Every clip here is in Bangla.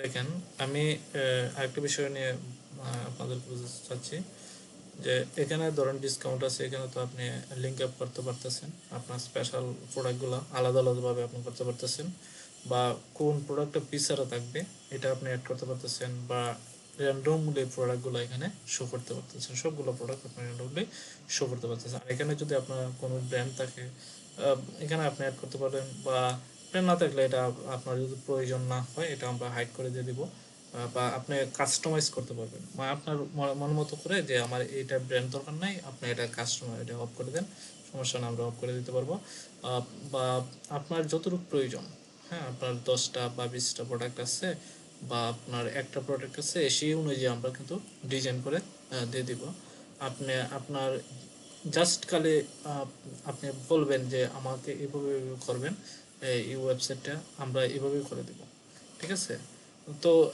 দেখেন, আমি আরেকটা বিষয় নিয়ে আপনাদের বুঝতে চাচ্ছি যে এখানে ধরেন ডিসকাউন্ট আছে, এখানে তো আপনি লিঙ্ক আপ করতে পারতেছেন। আপনার স্পেশাল প্রোডাক্টগুলো আলাদা আলাদাভাবে আপনি করতে পারতেছেন বা কোন প্রোডাক্টটা পিসারা থাকবে, এটা আপনি অ্যাড করতে পারতেছেন বা র্যান্ডমলি প্রোডাক্টগুলো এখানে শো করতে পারতেছেন। সবগুলো প্রোডাক্ট আপনি র্যান্ডমলি শো করতে পারতেছেন। আর এখানে যদি আপনার কোনো ব্র্যান্ড থাকে এখানে আপনি অ্যাড করতে পারেন বা ব্র্যান্ড না থাকলে এটা আপনার যদি প্রয়োজন না হয়, এটা আমরা হাইড করে দিয়ে দিব। বা আপনি কাস্টমাইজ করতে পারবেন। মানে আপনার মন মতো করে যে আমার এইটা ব্র্যান্ড দরকার নাই, আপনি এটা কাস্টমার এটা অফ করে দেন। সমস্যা না, আমরা অফ করে দিতে পারব। বা আপনার যতটুকু প্রয়োজন হ্যাঁ আপনার দশটা বা বিশটা প্রোডাক্ট আছে, বা আপনার একটা প্রোডাক্ট আছে, সেই অনুযায়ী আমরা কিন্তু ডিজাইন করে দিয়ে দিব। আপনি, আপনার জাস্ট কালে আপনি বলবেন যে আমাকে এভাবে করবেন এই- ওয়েবসাইটটা আমরা এভাবেই করে দিব। ঠিক আছে? তো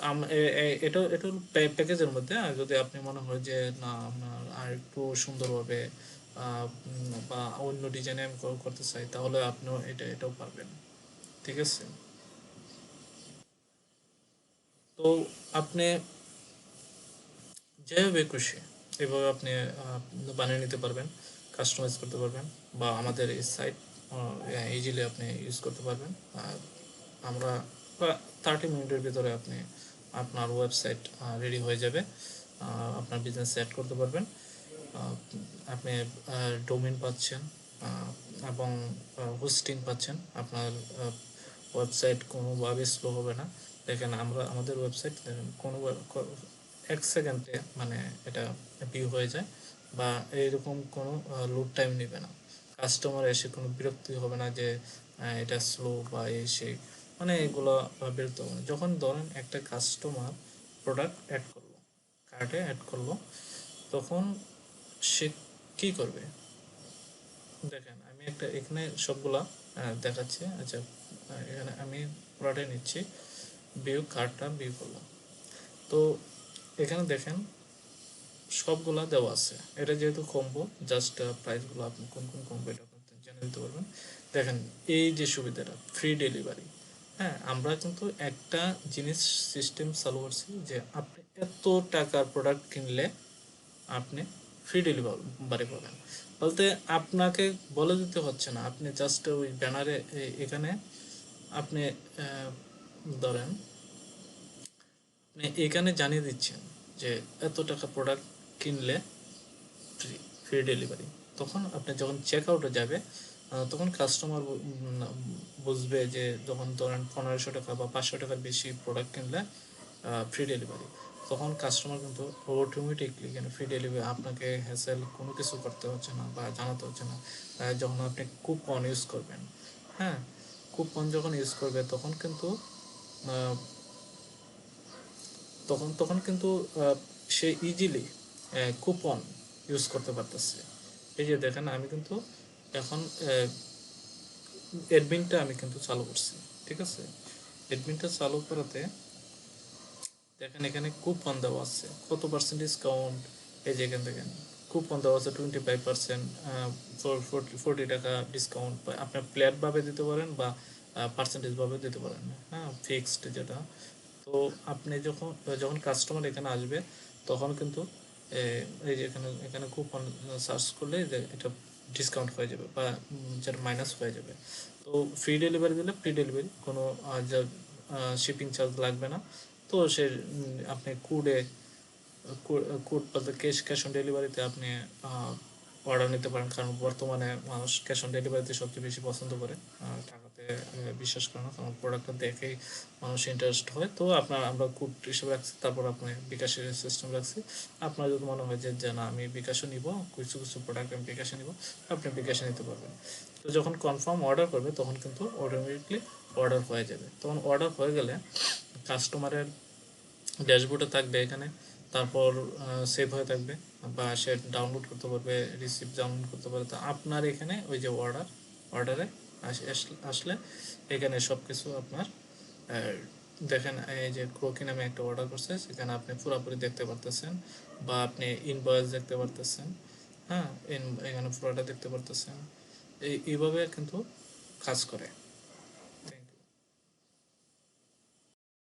এটা এটা প্যাকেজের মধ্যে যদি আপনি মনে হয় যে না, আপনার আর একটু সুন্দরভাবে বা অন্য ডিজাইনে আমি করতে চাই, তাহলে আপনিও এটা, এটাও পারবেন। ঠিক আছে? তো আপনি যেভাবে খুশি, এভাবে আপনি বানিয়ে নিতে পারবেন কাস্টমাইজ করতে পারবেন, বা আমাদের এই সাইট ইজিলি আপনি ইউজ করতে পারবেন। আর আমরা থার্টি মিনিটের ভিতরে আপনি আপনার ওয়েবসাইট রেডি হয়ে যাবে। আপনার বিজনেস সেট করতে পারবেন। আপনি ডোমেন পাচ্ছেন এবং হোস্টিং পাচ্ছেন। আপনার ওয়েবসাইট কোনোভাবে স্লো হবে না। দেখেন আমরা, আমাদের ওয়েবসাইট কোনো এক সেকেন্ডে মানে এটা ভিউ হয়ে যায় বা এরকম কোনো লোড টাইম নেবে না। কাস্টমার এসে কোনো বিরক্তি হবে না যে এটা স্লো বা এই সেই মানে এগুলো বিরক্ত হবে না। যখন ধরেন একটা কাস্টমার প্রোডাক্ট অ্যাড করল কার্টে অ্যাড করল, তখন সে কি করবে? দেখেন, আমি একটা এখানে সবগুলা দেখাচ্ছি। আচ্ছা এখানে আমি প্রোডাক্টে নিচ্ছি ভিউ কার্ডটা ভিউ করলাম। তো এখানে দেখেন সবগুলা দেওয়া আছে। এটা যেহেতু কম্বো জাস্ট প্রাইসগুলো আপনি কোন কোন কম্বো এটা জেনে দিতে পারবেন। দেখেন, এই যে সুবিধাটা ফ্রি ডেলিভারি হ্যাঁ আমরা কিন্তু একটা জিনিস সিস্টেম চালু করছি যে আপনি এত টাকার প্রোডাক্ট কিনলে আপনি ফ্রি ডেলিভারি পাবেন। বলতে আপনাকে বলে দিতে হচ্ছে না, আপনি জাস্ট ওই ব্যানারে এখানে আপনি ধরেন এখানে জানিয়ে দিচ্ছেন যে এত টাকা প্রোডাক্ট কিনলে ফ্রি ফ্রি ডেলিভারি তখন আপনি যখন চেক আউটে যাবে তখন কাস্টমার বুঝবে যে যখন ধরেন পনেরোশো টাকা বা পাঁচশো টাকার বেশি প্রোডাক্ট কিনলে ফ্রি ডেলিভারি তখন কাস্টমার কিন্তু অটোমেটিকলি কেন ফ্রি ডেলিভারি আপনাকে হ্যাসেল কোনো কিছু করতে হচ্ছে না বা জানাতে হচ্ছে না। যখন আপনি কুপন ইউজ করবেন হ্যাঁ? কুপন যখন ইউজ করবে, তখন কিন্তু তখন তখন কিন্তু সে ইজিলি কুপন ইউজ করতে পারতেছে। এই যে দেখেন, আমি কিন্তু এখন অ্যাডমিনটা আমি কিন্তু চালু করছি, ঠিক আছে? অ্যাডমিনটা চালু করাতে দেখেন, এখানে কুপন দেওয়া আছে। কত পার্সেন্ট ডিসকাউন্ট এই যে এখান দেখেন কুপন দেওয়া আছে টোয়েন্টি ফাইভ পার্সেন্ট ফোরটি টাকা ডিসকাউন্ট আপনি প্লেট ভাবে দিতে পারেন বা পার্সেন্টেজভাবে দিতে পারেন হ্যাঁ? ফিক্সড যেটা। তো আপনি যখন যখন কাস্টমার এখানে আসবে, তখন কিন্তু এই যে এখানে এখানে কুপন সার্চ করলে এটা ডিসকাউন্ট হয়ে যাবে বা যেটা মাইনাস হয়ে যাবে। তো ফ্রি ডেলিভারি দিলে ফ্রি ডেলিভারি কোনো যা শিপিং চার্জ লাগবে না। তো সে আপনি কুডে কোড বলতে ক্যাশ ক্যাশ অন ডেলিভারিতে আপনি অর্ডার নিতে পারেন। কারণ বর্তমানে মানুষ ক্যাশ অন ডেলিভারিতে সবচেয়ে বেশি পছন্দ করে আহ, বিশ্বাস করে না, কারণ প্রোডাক্টটা দেখেই মানুষ ইন্টারেস্ট হয়। তো আপনার, আমরা কোড হিসেবে রাখছি, তারপর আপনি বিকাশের সিস্টেম রাখছি। আপনার যদি মনে হয় যে যে না, আমি বিকাশও নিব, কিছু কিছু প্রোডাক্ট আমি বিকাশে নিব, আপনি বিকাশে নিতে পারবেন। তো যখন কনফার্ম অর্ডার করবে, তখন কিন্তু অটোমেটিকলি অর্ডার হয়ে যাবে। তখন অর্ডার হয়ে গেলে কাস্টমারের ড্যাশবোর্ডে থাকবে এখানে, তারপর সেভ হয়ে থাকবে, বা সে ডাউনলোড করতে পারবে রিসিপ্ট ডাউনলোড করতে পারবে। তো আপনার এখানে ওই যে অর্ডার অর্ডারে আসলে এখানে সব কিছু আপনার দেখেন এই যে ক্রোকি নামে একটা অর্ডার করছে, সেখানে আপনি পুরোপুরি দেখতে পারতেছেন বা আপনি ইনভয়েস দেখতে পারতেছেন। হ্যাঁ এখানে পুরোটা দেখতে পারতেছেন। এই এইভাবে কিন্তু কাজ করে।